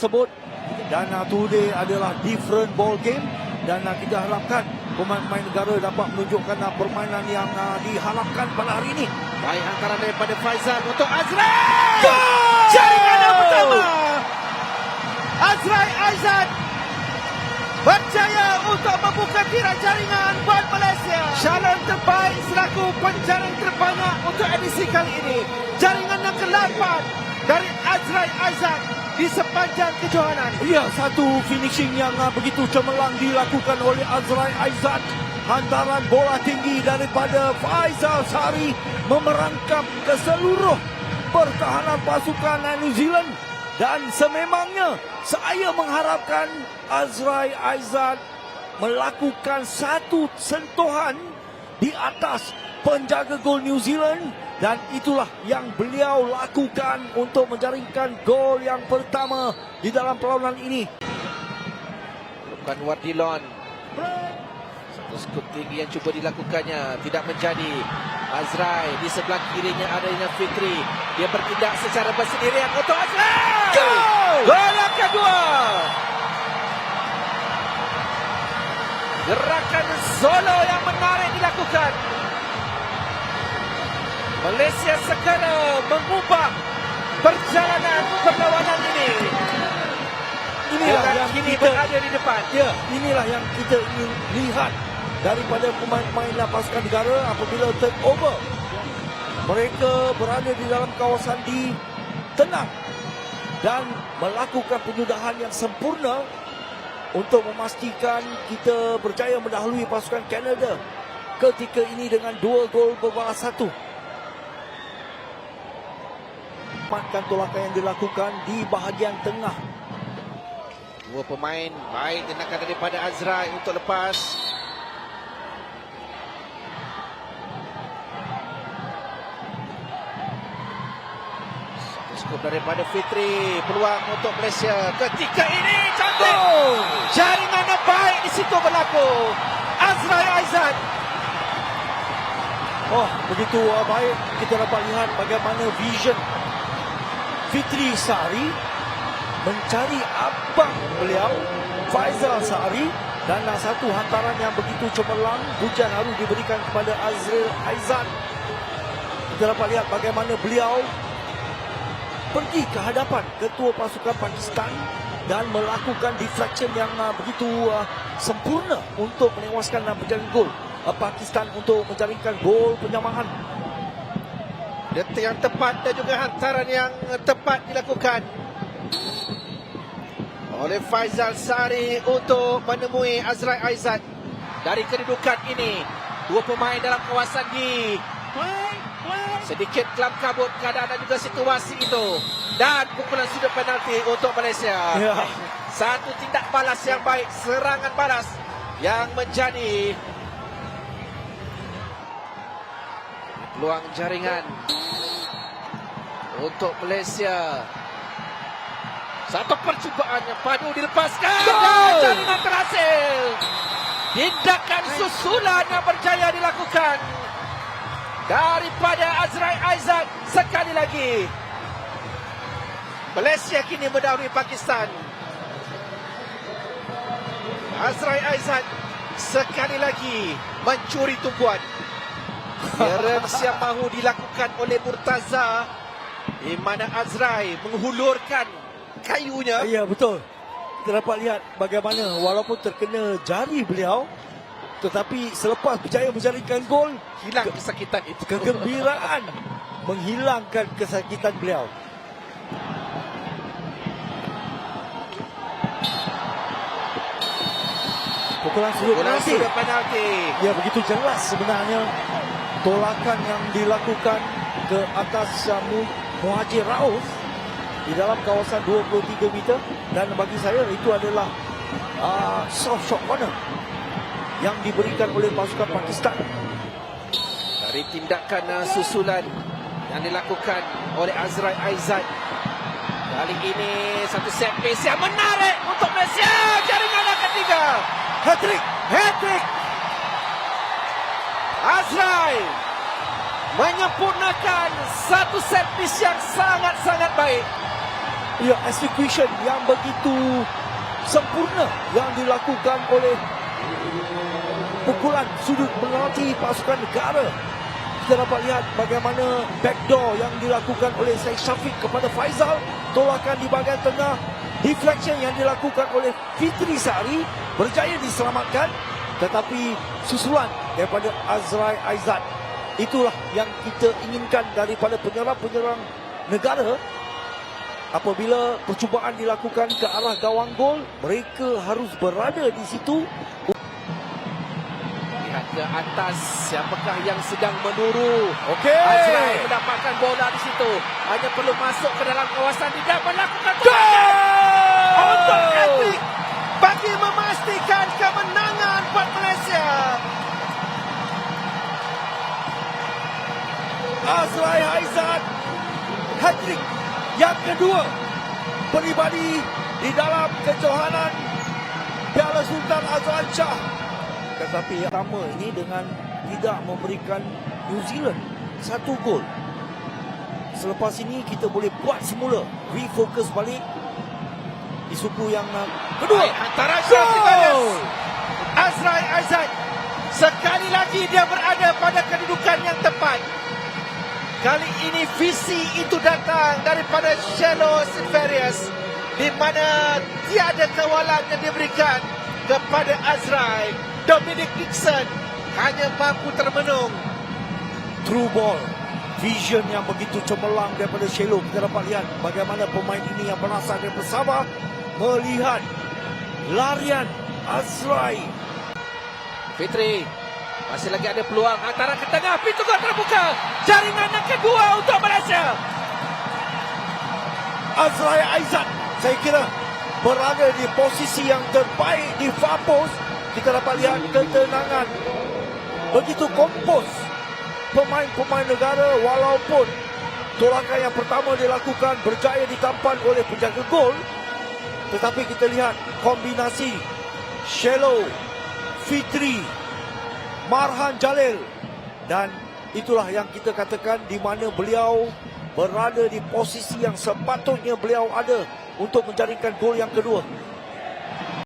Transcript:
tersebut dan uh, today adalah different ball game dan uh, kita harapkan pemain-pemain negara dapat menunjukkan uh, permainan yang uh, diharapkan pada hari ini. Baik hantaran daripada Faizal untuk Azrai. Gol! Jaringan yang pertama. Azrai Aizat berjaya untuk membuka tirai jaringan buat Malaysia. Shalom terbaik selaku penjaring terbanyak untuk edisi kali ini. Jaringan yang ke-8 dari Azrai Aizat di sepanjang kejohanan. Ya, satu finishing yang uh, begitu cemerlang dilakukan oleh Azrai Aizat. Hantaran bola tinggi daripada Faizal Sari memerangkap ke seluruh pertahanan pasukan New Zealand. Dan sememangnya saya mengharapkan Azrai Aizat melakukan satu sentuhan di atas penjaga gol New Zealand dan itulah yang beliau lakukan untuk menjaringkan gol yang pertama di dalam perlawanan ini. Bukan Wardilon. Satu skup tinggi yang cuba dilakukannya. Tidak menjadi. Azrai di sebelah kirinya adanya Fitri. Dia bertindak secara bersendirian untuk Azrai. Gol! Gol yang kedua. Gerakan solo yang menarik dilakukan. Malaysia segera mengubah perjalanan perlawanan ini. Inilah Dengan yang kini kita berada di depan. ya, inilah yang kita ingin lihat daripada pemain-pemain pasukan negara apabila take over. Mereka berada di dalam kawasan di tenang dan melakukan penyudahan yang sempurna untuk memastikan kita berjaya mendahului pasukan Canada ketika ini dengan dua gol berbalas satu. Empatkan tolakan yang dilakukan di bahagian tengah Dua pemain baik tindakan daripada Azrai untuk lepas. Skop daripada Fitri. Peluang untuk Malaysia. Ketika ini cantik. Jaringan yang baik di situ berlaku. Azrai Aizat. Oh, begitu uh, baik kita dapat lihat bagaimana vision Fitri Sari mencari abang beliau Faizal Sari dan uh, satu hantaran yang begitu cemerlang hujan harus diberikan kepada Azril Aizat. Kita dapat lihat bagaimana beliau pergi ke hadapan ketua pasukan Pakistan dan melakukan deflection yang uh, begitu uh, sempurna untuk menewaskan uh, penjaring gol uh, Pakistan untuk menjaringkan gol penyamaan. Detik yang tepat dan juga hantaran yang tepat dilakukan oleh Faizal Sari untuk menemui Azrai Aizat dari kedudukan ini. Dua pemain dalam kawasan di sedikit kelam kabut keadaan dan juga situasi itu. Dan pukulan sudut penalti untuk Malaysia. Ya. Satu tindak balas yang baik, serangan balas yang menjadi peluang jaringan untuk Malaysia. Satu percubaan yang padu dilepaskan dan jaringan berhasil. Tindakan susulan yang berjaya dilakukan daripada Azrai Aizat sekali lagi. Malaysia kini mendahului Pakistan. Azrai Aizat sekali lagi mencuri tumpuan. Rem siap mahu dilakukan oleh Murtaza di mana Azrai menghulurkan kayunya. Ya betul. Kita dapat lihat bagaimana walaupun terkena jari beliau tetapi selepas berjaya menjaringkan gol Hilang kesakitan itu. kegembiraan menghilangkan kesakitan beliau. Pukulan sudut penalti. Ya begitu jelas sebenarnya tolakan yang dilakukan ke atas uh, Mu- Muhajir Rauf di dalam kawasan 23 meter dan bagi saya itu adalah uh, soft shot corner yang diberikan oleh pasukan Pakistan. Dari tindakan uh, susulan yang dilakukan oleh Azrai Aizat. Kali ini satu set piece yang menarik untuk Malaysia. Jaringan yang ketiga. Hat-trick! Hat-trick. Azrai menyempurnakan satu set piece yang sangat-sangat baik. ya execution yang begitu sempurna yang dilakukan oleh pukulan sudut penalti pasukan negara. Kita dapat lihat bagaimana backdoor yang dilakukan oleh Syed Syafiq kepada Faizal. Tolakan di bahagian tengah. Deflection yang dilakukan oleh Fitri Sari berjaya diselamatkan. Tetapi susulan daripada Azrai Aizat. Itulah yang kita inginkan daripada penyerang-penyerang negara apabila percubaan dilakukan ke arah gawang gol mereka harus berada di situ Lihat ke atas siapakah yang sedang menuru. okey Azrai mendapatkan bola di situ. Hanya perlu masuk ke dalam kawasan tidak melakukan Gol! untuk hat-trick bagi memastikan kemenangan buat Malaysia. Azrai Aizat hat-trick yang kedua peribadi di dalam kejohanan Piala Sultan Azlan Shah tetapi yang pertama ini dengan tidak memberikan New Zealand satu gol selepas ini kita boleh buat semula refocus balik di suku yang uh, kedua. Antara Azrai Aizat sekali lagi dia berada pada kedudukan yang tepat. Kali ini visi itu datang daripada Shelo Sifarius di mana tiada kawalan yang diberikan kepada Azrai. Dominic Dixon hanya mampu termenung. True ball. Vision yang begitu cemerlang daripada Shelo. Kita dapat lihat bagaimana pemain ini yang berasal dari Sabah Melihat larian Azrai Fitri masih lagi ada peluang antara ke tengah pintu gol terbuka. Jaringan yang kedua untuk Malaysia. Azrai Aizat Saya kira berada di posisi yang terbaik di far post Kita dapat lihat ketenangan Begitu kompos Pemain-pemain negara walaupun Tolakan yang pertama dilakukan berjaya ditampan oleh penjaga gol Tetapi kita lihat kombinasi Shallow, Fitri, Marhan Jalil dan itulah yang kita katakan di mana beliau berada di posisi yang sepatutnya beliau ada untuk menjaringkan gol yang kedua.